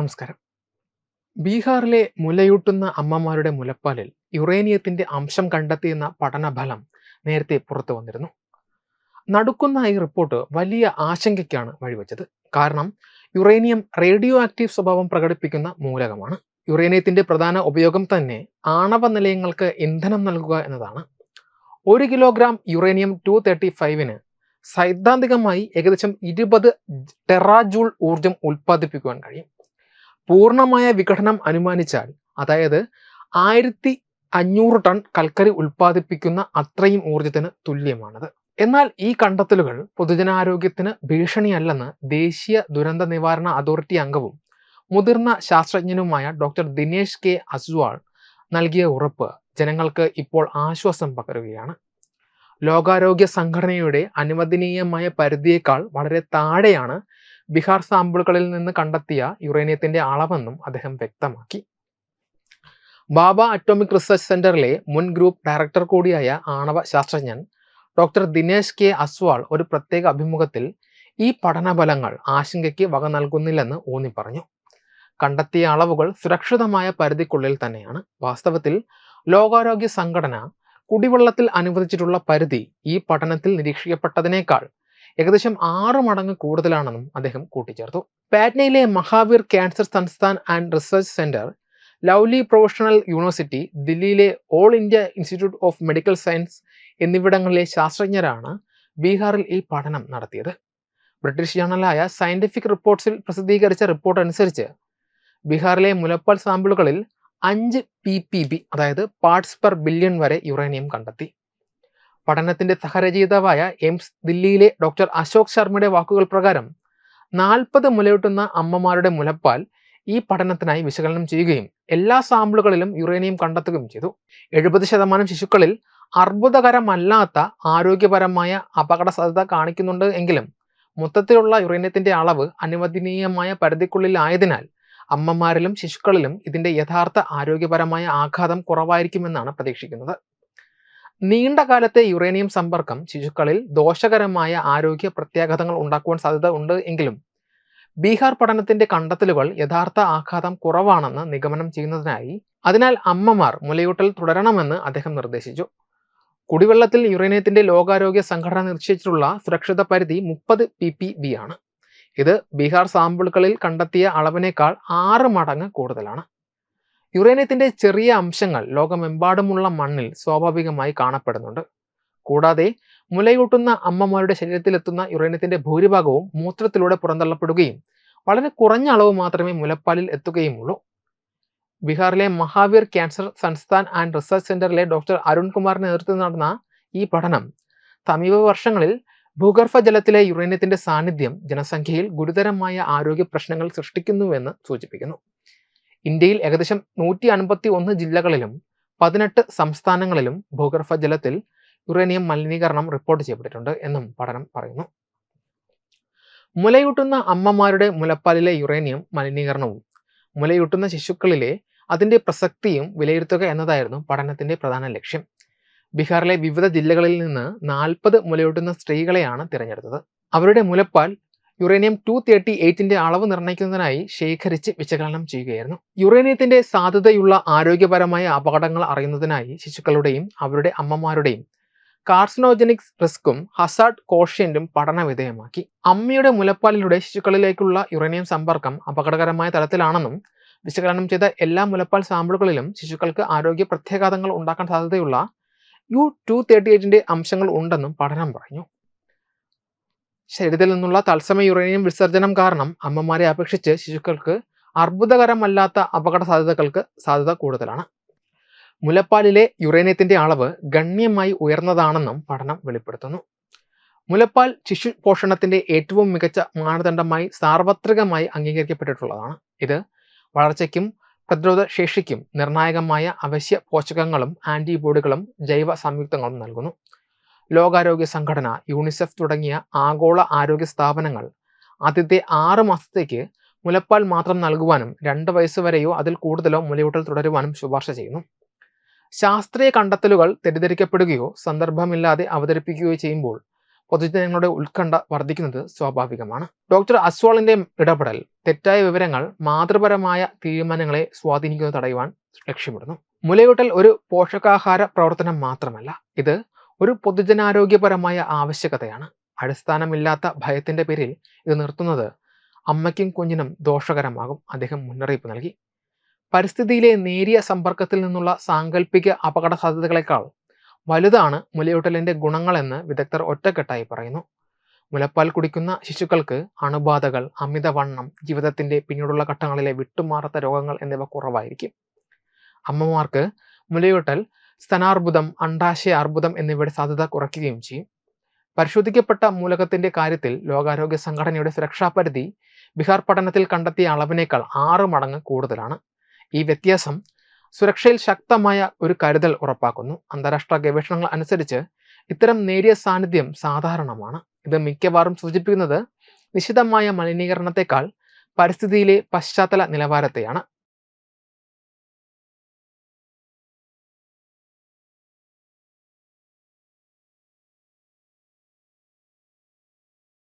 നമസ്കാരം. ബീഹാറിലെ മുലയൂട്ടുന്ന അമ്മമാരുടെ മുലപ്പാലിൽ യുറേനിയത്തിന്റെ അംശം കണ്ടെത്തിയെന്ന പഠനഫലം നേരത്തെ പുറത്തു വന്നിരുന്നു. നടുക്കുന്ന ഈ റിപ്പോർട്ട് വലിയ ആശങ്കയ്ക്കാണ് വഴിവെച്ചത്. കാരണം യുറേനിയം റേഡിയോ ആക്റ്റീവ് സ്വഭാവം പ്രകടിപ്പിക്കുന്ന മൂലകമാണ്. യുറേനിയത്തിന്റെ പ്രധാന ഉപയോഗം തന്നെ ആണവ നിലയങ്ങൾക്ക് ഇന്ധനം നൽകുക എന്നതാണ്. ഒരു കിലോഗ്രാം യുറേനിയം ടു തേർട്ടി ഫൈവിന് സൈദ്ധാന്തികമായി ഏകദേശം ഇരുപത് ടെറാജൂൾ ഊർജം ഉൽപ്പാദിപ്പിക്കുവാൻ കഴിയും. പൂർണമായ വിഘടനം അനുമാനിച്ചാൽ അതായത് ആയിരത്തി അഞ്ഞൂറ് ടൺ കൽക്കരി ഉൽപ്പാദിപ്പിക്കുന്ന അത്രയും ഊർജത്തിന് തുല്യമാണത്. എന്നാൽ ഈ കണ്ടെത്തലുകൾ പൊതുജനാരോഗ്യത്തിന് ഭീഷണിയല്ലെന്ന് ദേശീയ ദുരന്ത നിവാരണ അതോറിറ്റി അംഗവും മുതിർന്ന ശാസ്ത്രജ്ഞനുമായ ഡോക്ടർ ദിനേശ് കെ. അസ്വാൾ നൽകിയ ഉറപ്പ് ജനങ്ങൾക്ക് ഇപ്പോൾ ആശ്വാസം പകരുകയാണ്. ലോകാരോഗ്യ സംഘടനയുടെ അനുവദനീയമായ പരിധിയേക്കാൾ വളരെ താഴെയാണ് ബീഹാർ സാമ്പിളുകളിൽ നിന്ന് കണ്ടെത്തിയ യുറേനിയത്തിന്റെ അളവെന്നും അദ്ദേഹം വ്യക്തമാക്കി. ബാബ അറ്റോമിക് റിസർച്ച് സെന്ററിലെ മുൻ ഗ്രൂപ്പ് ഡയറക്ടർ കൂടിയായ ആണവ ശാസ്ത്രജ്ഞൻ ഡോക്ടർ ദിനേശ് കെ അസ്വാൾ ഒരു പ്രത്യേക അഭിമുഖത്തിൽ ഈ പഠനഫലങ്ങൾ ആശങ്കയ്ക്ക് വക നൽകുന്നില്ലെന്ന് ഊന്നി പറഞ്ഞു കണ്ടെത്തിയ അളവുകൾ സുരക്ഷിതമായ പരിധിക്കുള്ളിൽ തന്നെയാണ്. വാസ്തവത്തിൽ ലോകാരോഗ്യ സംഘടന കുടിവെള്ളത്തിൽ അനുവദിച്ചിട്ടുള്ള പരിധി ഈ പഠനത്തിൽ നിരീക്ഷിക്കപ്പെട്ടതിനേക്കാൾ ഏകദേശം ആറ് മടങ്ങ് കൂടുതലാണെന്നും അദ്ദേഹം കൂട്ടിച്ചേർത്തു. പാറ്റ്നയിലെ Mahavir Cancer Sansthan and Research Centre Lovely Professional University ദില്ലിയിലെ All India Institute of Medical Science എന്നിവിടങ്ങളിലെ ശാസ്ത്രജ്ഞരാണ് ബീഹാറിൽ ഈ പഠനം നടത്തിയത്. ബ്രിട്ടീഷ് ജേണലായ സയന്റിഫിക് റിപ്പോർട്ട്സിൽ പ്രസിദ്ധീകരിച്ച റിപ്പോർട്ട് അനുസരിച്ച് ബീഹാറിലെ മുലപ്പാൽ സാമ്പിളുകളിൽ അഞ്ച് പി പി ബി അതായത് പാർട്സ് പെർ ബില്യൺ വരെ യുറേനിയം കണ്ടെത്തി. പഠനത്തിന്റെ സഹരചയിതാവായ എയിംസ് ദില്ലിയിലെ ഡോക്ടർ അശോക് ശർമ്മയുടെ വാക്കുകൾ പ്രകാരം നാൽപ്പത് മുലയൂട്ടുന്ന അമ്മമാരുടെ മുലപ്പാൽ ഈ പഠനത്തിനായി വിശകലനം ചെയ്യുകയും എല്ലാ സാമ്പിളുകളിലും യുറേനിയം കണ്ടെത്തുകയും ചെയ്തു. എഴുപത് ശതമാനം ശിശുക്കളിൽ അർബുദകരമല്ലാത്ത ആരോഗ്യപരമായ അപകട സാധ്യത കാണിക്കുന്നുണ്ട് എങ്കിലും മൊത്തത്തിലുള്ള യുറേനിയത്തിന്റെ അളവ് അനുവദനീയമായ പരിധിക്കുള്ളിലായതിനാൽ അമ്മമാരിലും ശിശുക്കളിലും ഇതിന്റെ യഥാർത്ഥ ആരോഗ്യപരമായ ആഘാതം കുറവായിരിക്കുമെന്നാണ് പ്രതീക്ഷിക്കുന്നത്. നീണ്ട കാലത്തെ യുറേനിയം സമ്പർക്കം ശിശുക്കളിൽ ദോഷകരമായ ആരോഗ്യ പ്രത്യാഘാതങ്ങൾ ഉണ്ടാക്കുവാൻ സാധ്യത ഉണ്ട് എങ്കിലും ബീഹാർ പഠനത്തിന്റെ കണ്ടെത്തലുകൾ യഥാർത്ഥ ആഘാതം കുറവാണെന്ന് നിഗമനം ചെയ്യുന്നതിനായി അതിനാൽ അമ്മമാർ മുലയൂട്ടൽ തുടരണമെന്ന് അദ്ദേഹം നിർദ്ദേശിച്ചു. കുടിവെള്ളത്തിൽ യുറേനിയത്തിന്റെ ലോകാരോഗ്യ സംഘടന നിശ്ചയിച്ചിട്ടുള്ള സുരക്ഷിത പരിധി മുപ്പത് പി പി ബി ആണ്. ഇത് ബീഹാർ സാമ്പിളുകളിൽ കണ്ടെത്തിയ അളവിനേക്കാൾ ആറ് മടങ്ങ് കൂടുതലാണ്. യുറേനിയത്തിന്റെ ചെറിയ അംശങ്ങൾ ലോകമെമ്പാടുമുള്ള മണ്ണിൽ സ്വാഭാവികമായി കാണപ്പെടുന്നുണ്ട്. കൂടാതെ മുലയൂട്ടുന്ന അമ്മമാരുടെ ശരീരത്തിലെത്തുന്ന യുറേനിയത്തിന്റെ ഭൂരിഭാഗവും മൂത്രത്തിലൂടെ പുറന്തള്ളപ്പെടുകയും വളരെ കുറഞ്ഞ അളവ് മാത്രമേ മുലപ്പാലിൽ എത്തുകയുമുള്ളൂ. ബീഹാറിലെ Mahavir Cancer Sansthan and Research സെന്ററിലെ ഡോക്ടർ അരുൺകുമാറിന്റെ നേതൃത്വം നടന്ന ഈ പഠനം സമീപ വർഷങ്ങളിൽ ഭൂഗർഭ ജലത്തിലെ യുറേനിയത്തിന്റെ സാന്നിധ്യം ജനസംഖ്യയിൽ ഗുരുതരമായ ആരോഗ്യ പ്രശ്നങ്ങൾ സൃഷ്ടിക്കുന്നുവെന്ന് സൂചിപ്പിക്കുന്നു. ഇന്ത്യയിൽ ഏകദേശം നൂറ്റി അൻപത്തി ഒന്ന് ജില്ലകളിലും പതിനെട്ട് സംസ്ഥാനങ്ങളിലും ഭൂഗർഭ ജലത്തിൽ യുറേനിയം മലിനീകരണം റിപ്പോർട്ട് ചെയ്യപ്പെട്ടിട്ടുണ്ട് എന്നും പഠനം പറയുന്നു. മുലയൂട്ടുന്ന അമ്മമാരുടെ മുലപ്പാലിലെ യുറേനിയം മലിനീകരണവും മുലയൂട്ടുന്ന ശിശുക്കളിലെ അതിന്റെ പ്രസക്തിയും വിലയിരുത്തുക എന്നതായിരുന്നു പഠനത്തിന്റെ പ്രധാന ലക്ഷ്യം. ബീഹാറിലെ വിവിധ ജില്ലകളിൽ നിന്ന് നാൽപ്പത് മുലയൂട്ടുന്ന സ്ത്രീകളെയാണ് തിരഞ്ഞെടുത്തത്. അവരുടെ മുലപ്പാൽ യുറേനിയം ടു തേർട്ടി എയ്റ്റിന്റെ അളവ് നിർണയിക്കുന്നതിനായി ശേഖരിച്ച് വിശകലനം ചെയ്യുകയായിരുന്നു. യുറേനിയത്തിന്റെ സാധ്യതയുള്ള ആരോഗ്യപരമായ അപകടങ്ങൾ അറിയുന്നതിനായി ശിശുക്കളുടെയും അവരുടെ അമ്മമാരുടെയും കാർസിനോജനിക്സ് റിസ്ക്കും ഹസാർഡ് കോഷ്യന്റും പഠന വിധേയമാക്കി. അമ്മയുടെ മുലപ്പാലിലൂടെ ശിശുക്കളിലേക്കുള്ള യുറേനിയം സമ്പർക്കം അപകടകരമായ തലത്തിലാണെന്നും വിശകലനം ചെയ്ത എല്ലാ മുലപ്പാൽ സാമ്പിളുകളിലും ശിശുക്കൾക്ക് ആരോഗ്യ പ്രത്യാഘാതങ്ങൾ ഉണ്ടാക്കാൻ സാധ്യതയുള്ള യു ടു തേർട്ടി എയ്റ്റിന്റെ അംശങ്ങൾ ഉണ്ടെന്നും പഠനം പറഞ്ഞു. ശരീരത്തിൽ നിന്നുള്ള തത്സമയ യുറേനിയം വിസർജനം കാരണം അമ്മമാരെ അപേക്ഷിച്ച് ശിശുക്കൾക്ക് അർബുദകരമല്ലാത്ത അപകട സാധ്യതകൾക്ക് സാധ്യത കൂടുതലാണ്. മുലപ്പാലിലെ യുറേനിയത്തിന്റെ അളവ് ഗണ്യമായി ഉയർന്നതാണെന്നും പഠനം വെളിപ്പെടുത്തുന്നു. മുലപ്പാൽ ശിശു പോഷണത്തിന്റെ ഏറ്റവും മികച്ച മാനദണ്ഡമായി സാർവത്രികമായി അംഗീകരിക്കപ്പെട്ടിട്ടുള്ളതാണ്. ഇത് വളർച്ചയ്ക്കും പ്രതിരോധ ശേഷിക്കും നിർണായകമായ അവശ്യ പോഷകങ്ങളും ആന്റിബോഡികളും ജൈവ സംയുക്തങ്ങളും നൽകുന്നു. ലോകാരോഗ്യ സംഘടന യൂണിസെഫ് തുടങ്ങിയ ആഗോള ആരോഗ്യ സ്ഥാപനങ്ങൾ ആദ്യത്തെ ആറ് മാസത്തേക്ക് മുലപ്പാൽ മാത്രം നൽകുവാനും രണ്ട് വയസ്സ് വരെയോ അതിൽ കൂടുതലോ മുലയൂട്ടൽ തുടരുവാനും ശുപാർശ ചെയ്യുന്നു. ശാസ്ത്രീയ കണ്ടെത്തലുകൾ തെറ്റിദ്ധരിക്കപ്പെടുകയോ സന്ദർഭമില്ലാതെ അവതരിപ്പിക്കുകയോ ചെയ്യുമ്പോൾ പൊതുജനങ്ങളുടെ ഉത്കണ്ഠ വർദ്ധിക്കുന്നത് സ്വാഭാവികമാണ്. ഡോക്ടർ അസ്വാളിന്റെ ഇടപെടൽ തെറ്റായ വിവരങ്ങൾ മാതൃപരമായ തീരുമാനങ്ങളെ സ്വാധീനിക്കുന്നത് തടയുവാൻ ലക്ഷ്യമിടുന്നു. മുലയൂട്ടൽ ഒരു പോഷകാഹാര പ്രവർത്തനം മാത്രമല്ല. ഇത് ഒരു പൊതുജനാരോഗ്യപരമായ ആവശ്യകതയാണ്. അടിസ്ഥാനമില്ലാത്ത ഭയത്തിന്റെ പേരിൽ ഇത് നിർത്തുന്നത് അമ്മയ്ക്കും കുഞ്ഞിനും ദോഷകരമാകും അദ്ദേഹം മുന്നറിയിപ്പ് നൽകി. പരിസ്ഥിതിയിലെ നേരിയ സമ്പർക്കത്തിൽ നിന്നുള്ള സാങ്കല്പിക അപകട സാധ്യതകളെക്കാൾ വലുതാണ് മുലയൂട്ടലിന്റെ ഗുണങ്ങളെന്ന് വിദഗ്ധർ ഒറ്റക്കെട്ടായി പറയുന്നു. മുലപ്പാൽ കുടിക്കുന്ന ശിശുക്കൾക്ക് അണുബാധകൾ അമിതവണ്ണം ജീവിതത്തിന്റെ പിന്നീടുള്ള ഘട്ടങ്ങളിലെ വിട്ടുമാറാത്ത രോഗങ്ങൾ എന്നിവ കുറവായിരിക്കും. അമ്മമാർക്ക് മുലയൂട്ടൽ സ്തനാർബുദം അണ്ടാശയ അർബുദം എന്നിവയുടെ സാധ്യത കുറയ്ക്കുകയും ചെയ്യും. പരിശോധിക്കപ്പെട്ട മൂലകത്തിന്റെ കാര്യത്തിൽ ലോകാരോഗ്യ സംഘടനയുടെ സുരക്ഷാപരിധി ബീഹാർ പഠനത്തിൽ കണ്ടെത്തിയ അളവിനേക്കാൾ ആറ് മടങ്ങ് കൂടുതലാണ്. ഈ വ്യത്യാസം സുരക്ഷയിൽ ശക്തമായ ഒരു കരുതൽ ഉറപ്പാക്കുന്നു. അന്താരാഷ്ട്ര ഗവേഷണങ്ങൾ അനുസരിച്ച് ഇത്തരം നേരിയ സാന്നിധ്യം സാധാരണമാണ്. ഇത് മിക്കവാറും സൂചിപ്പിക്കുന്നത് നിശിതമായ മലിനീകരണത്തെക്കാൾ പരിസ്ഥിതിയിലെ പശ്ചാത്തല നിലവാരത്തെയാണ്.